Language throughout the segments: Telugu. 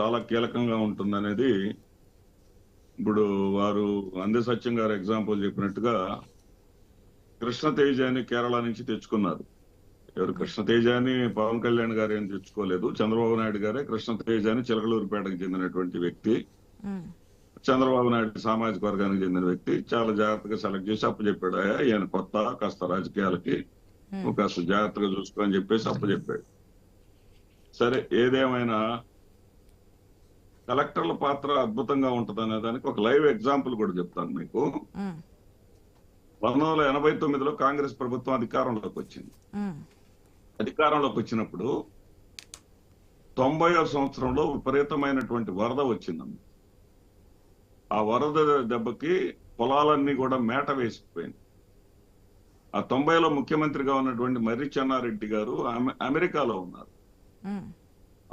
చాలా కీలకంగా ఉంటుందనేది ఇప్పుడు వారు అందే సత్యం గారు ఎగ్జాంపుల్ చెప్పినట్టుగా కృష్ణ తేజాని కేరళ నుంచి తెచ్చుకున్నారు. ఎవరు కృష్ణ తేజాని పవన్ కళ్యాణ్ గారు ఏం తెచ్చుకోలేదు. చంద్రబాబు నాయుడు గారే కృష్ణ తేజాని చిలకలూరుపేటకు చెందినటువంటి వ్యక్తి. చంద్రబాబు నాయుడు సామాజిక వర్గానికి చెందిన వ్యక్తి. చాలా జాగ్రత్తగా సెలెక్ట్ చేసి అప్పచెప్పాడు. "అయ్యా, ఈయన కొత్త కాస్త రాజకీయాలకి కాస్త జాగ్రత్తగా చూసుకో అని చెప్పేసి అప్పచెప్పాడు. సరే ఏదేమైనా కలెక్టర్ల పాత్ర అద్భుతంగా ఉంటదనే దానికి ఒక లైవ్ ఎగ్జాంపుల్ కూడా చెప్తాను మీకు. పంతొమ్మిది వందల ఎనభై తొమ్మిదిలో కాంగ్రెస్ ప్రభుత్వం అధికారంలోకి వచ్చింది. అధికారంలోకి వచ్చినప్పుడు తొంభై సంవత్సరంలో విపరీతమైనటువంటి వరద వచ్చిందమ్మ. ఆ వరద దెబ్బకి పొలాలన్నీ కూడా మేట వేసిపోయింది ఆ తొంభైలో ముఖ్యమంత్రిగా ఉన్నటువంటి మర్రి చెన్నారెడ్డి గారు అమె- అమెరికాలో ఉన్నారు.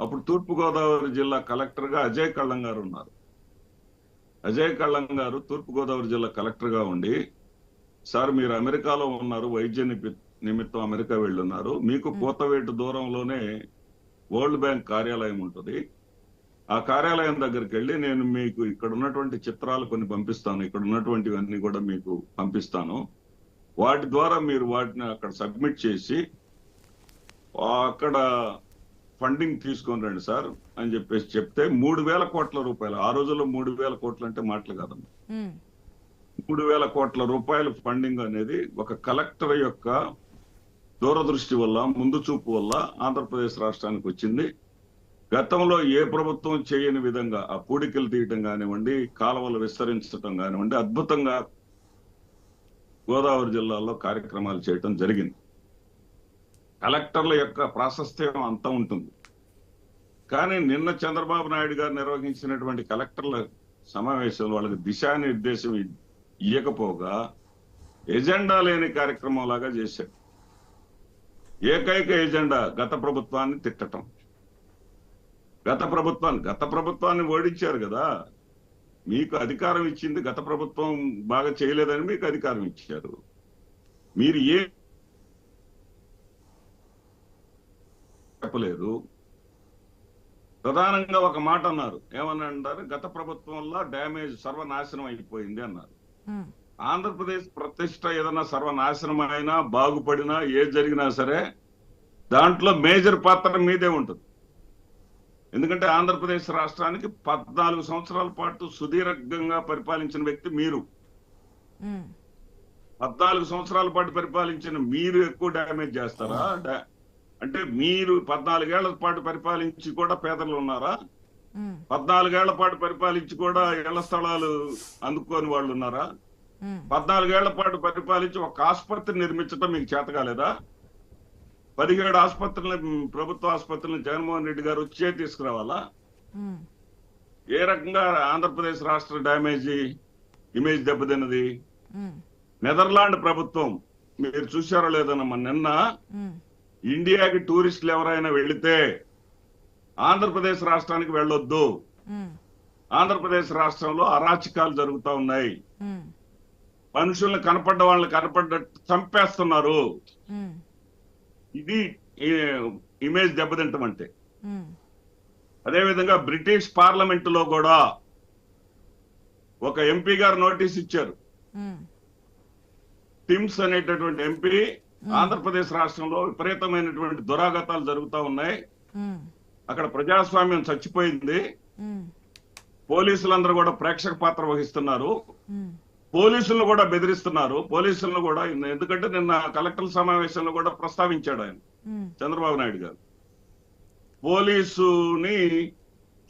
అప్పుడు తూర్పు గోదావరి జిల్లా కలెక్టర్గా అజయ్ కళ్ళం గారు ఉన్నారు. అజయ్ కళ్ళం గారు తూర్పు గోదావరి జిల్లా కలెక్టర్గా ఉండి సార్ మీరు అమెరికాలో ఉన్నారు వైద్య నిమిత్తం అమెరికా వెళ్ళున్నారు. మీకు కోతవేటు దూరంలోనే వరల్డ్ బ్యాంక్ కార్యాలయం ఉంటుంది. ఆ కార్యాలయం దగ్గరికి వెళ్ళి నేను మీకు ఇక్కడ ఉన్నటువంటి చిత్రాలు కొన్ని పంపిస్తాను. ఇక్కడ ఉన్నటువంటివన్నీ కూడా మీకు పంపిస్తాను. వాటి ద్వారా మీరు వాటిని అక్కడ సబ్మిట్ చేసి అక్కడ ఫండింగ్ తీసుకొని రండి సార్ అని చెప్పేసి చెప్తే మూడు వేల కోట్ల రూపాయలు. ఆ రోజుల్లో మూడు వేల కోట్లు అంటే మాటలు కాదమ్మా. మూడు వేల కోట్ల రూపాయల ఫండింగ్ అనేది ఒక కలెక్టర్ యొక్క దూరదృష్టి వల్ల ముందు చూపు వల్ల ఆంధ్రప్రదేశ్ రాష్ట్రానికి వచ్చింది. గతంలో ఏ ప్రభుత్వం చేయని విధంగా ఆ పూడికలు తీయటం కానివ్వండి కాలువలు విస్తరించడం కానివ్వండి అద్భుతంగా గోదావరి జిల్లాలో కార్యక్రమాలు చేయటం జరిగింది. కలెక్టర్ల యొక్క ప్రాశస్త్యం అంతా ఉంటుంది. కానీ నిన్న చంద్రబాబు నాయుడు గారు నిర్వహించినటువంటి కలెక్టర్ల సమావేశంలో వాళ్ళకి దిశానిర్దేశం ఇయ్యకపోగా ఎజెండా లేని కార్యక్రమం లాగా చేశారు. ఏకైక ఎజెండా గత ప్రభుత్వాన్ని తిట్టటం. గత ప్రభుత్వాన్ని గత ప్రభుత్వాన్ని ఓడించారు కదా. మీకు అధికారం ఇచ్చింది గత ప్రభుత్వం బాగా చేయలేదని మీకు అధికారం ఇచ్చారు. మీరు ఏ చెప్పలేదు. ప్రధానంగా ఒక మాట అన్నారు. ఏమని అంటారు? గత ప్రభుత్వంలో డ్యామేజ్ సర్వనాశనం అయిపోయింది అన్నారు. ఆంధ్రప్రదేశ్ ప్రతిష్ట ఏదైనా సర్వనాశనం అయినా బాగుపడినా ఏ జరిగినా సరే దాంట్లో మేజర్ పాత్ర మీదే ఉంటుంది. ఎందుకంటే ఆంధ్రప్రదేశ్ రాష్ట్రానికి పద్నాలుగు సంవత్సరాల పాటు సుదీర్ఘంగా పరిపాలించిన వ్యక్తి మీరు. పద్నాలుగు సంవత్సరాల పాటు పరిపాలించిన మీరు ఎక్కువ డ్యామేజ్ చేస్తారా? అంటే మీరు పద్నాలుగేళ్ళ పాటు పరిపాలించి కూడా పేదలు ఉన్నారా? పద్నాలుగేళ్ళ పాటు పరిపాలించి కూడా ఇళ్ళ స్థలాలు అందుకోని వాళ్ళు ఉన్నారా? పద్నాలుగేళ్ళ పాటు పరిపాలించి ఒక ఆసుపత్రి నిర్మించడం మీకు చేత కాలేదా? పదిహేడు ఆసుపత్రులను ప్రభుత్వ ఆసుపత్రులను జగన్మోహన్ రెడ్డి గారు వచ్చే తీసుకురావాలా? ఏ రకంగా ఆంధ్రప్రదేశ్ రాష్ట్ర డ్యామేజీ ఇమేజ్ దెబ్బతిన్నది? నెదర్లాండ్ ప్రభుత్వం మీరు చూశారో లేదన్నమ్మా నిన్న ఇండియాకి టూరిస్టులు ఎవరైనా వెళితే ఆంధ్రప్రదేశ్ రాష్ట్రానికి వెళ్ళొద్దు. ఆంధ్రప్రదేశ్ రాష్ట్రంలో అరాచకాలు జరుగుతా ఉన్నాయి. మనుషుల్ని కనపడ్డ వాళ్ళని కనపడ్డట్టు చంపేస్తున్నారు. ఇది ఇమేజ్ దెబ్బతింటం అంటే ఉమ్, అదేవిధంగా బ్రిటిష్ పార్లమెంట్లో కూడా ఒక ఎంపీ గారు నోటీస్ ఇచ్చారు. టిమ్స్ అనేటటువంటి ఎంపీ ఆంధ్రప్రదేశ్ రాష్ట్రంలో విపరీతమైనటువంటి దురాగతాలు జరుగుతా ఉన్నాయి. అక్కడ ప్రజాస్వామ్యం చచ్చిపోయింది. పోలీసులందరూ కూడా ప్రేక్షక పాత్ర వహిస్తున్నారు. పోలీసులను కూడా బెదిరిస్తున్నారు. పోలీసులను కూడా ఎందుకంటే నిన్న కలెక్టర్ సమావేశంలో కూడా ప్రస్తావించాడు ఆయన. చంద్రబాబు నాయుడు గారు. పోలీసుని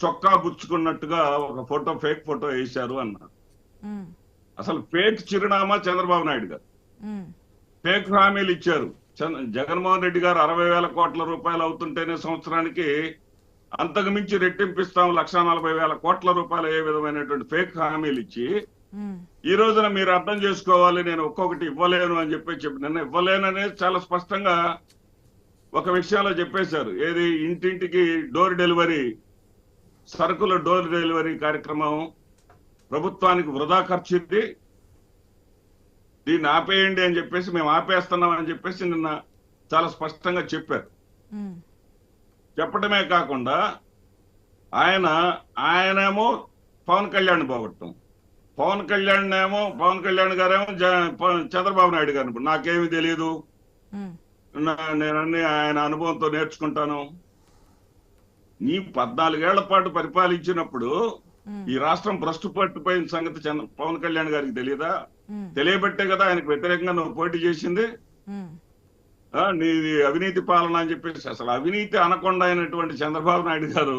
చొక్కా పుచ్చుకున్నట్టుగా ఒక ఫోటో ఫేక్ ఫోటో వేశారు అన్నారు. అసలు ఫేక్ చిరునామా చంద్రబాబు నాయుడు గారు. ఫేక్ హామీలు ఇచ్చారు. జగన్మోహన్ రెడ్డి గారు అరవై వేల కోట్ల రూపాయలు అవుతుంటేనే సంవత్సరానికి అంతకు మించి రెట్టింపిస్తాం లక్ష నలభై వేల కోట్ల రూపాయలు ఏ విధమైనటువంటి ఫేక్ హామీలు ఇచ్చి ఈ రోజున మీరు అర్థం చేసుకోవాలి నేను ఒక్కొక్కటి ఇవ్వలేను అని చెప్పి చెప్పి నిన్న ఇవ్వలేననే చాలా స్పష్టంగా ఒక విషయంలో చెప్పేశారు. ఏది? ఇంటింటికి డోర్ డెలివరీ సరుకుల డోర్ డెలివరీ కార్యక్రమం ప్రభుత్వానికి వృధా ఖర్చు ఇది. దీన్ని ఆపేయండి అని చెప్పేసి మేము ఆపేస్తున్నాం అని చెప్పేసి నిన్న చాలా స్పష్టంగా చెప్పారు. చెప్పడమే కాకుండా ఆయన ఆయనేమో పవన్ కళ్యాణ్ పోగొట్టం పవన్ కళ్యాణ్ ఏమో పవన్ కళ్యాణ్ గారేమో చంద్రబాబు నాయుడు గారిని నాకేమీ తెలియదు ఉమ్, నా- నేను అన్ని ఆయన అనుభవంతో నేర్చుకుంటాను. నీ పద్నాలుగేళ్ళ పాటు పరిపాలించినప్పుడు ఈ రాష్ట్రం భ్రష్టు పట్టిపోయిన సంగతి పవన్ కళ్యాణ్ గారికి తెలియదా తెలియబట్టే కదా ఆయనకు వ్యతిరేకంగా నువ్వు పోటీ చేసింది. నీది అవినీతి పాలన అని చెప్పేసి అసలు అవినీతి అనకుండా అయినటువంటి చంద్రబాబు నాయుడు గారు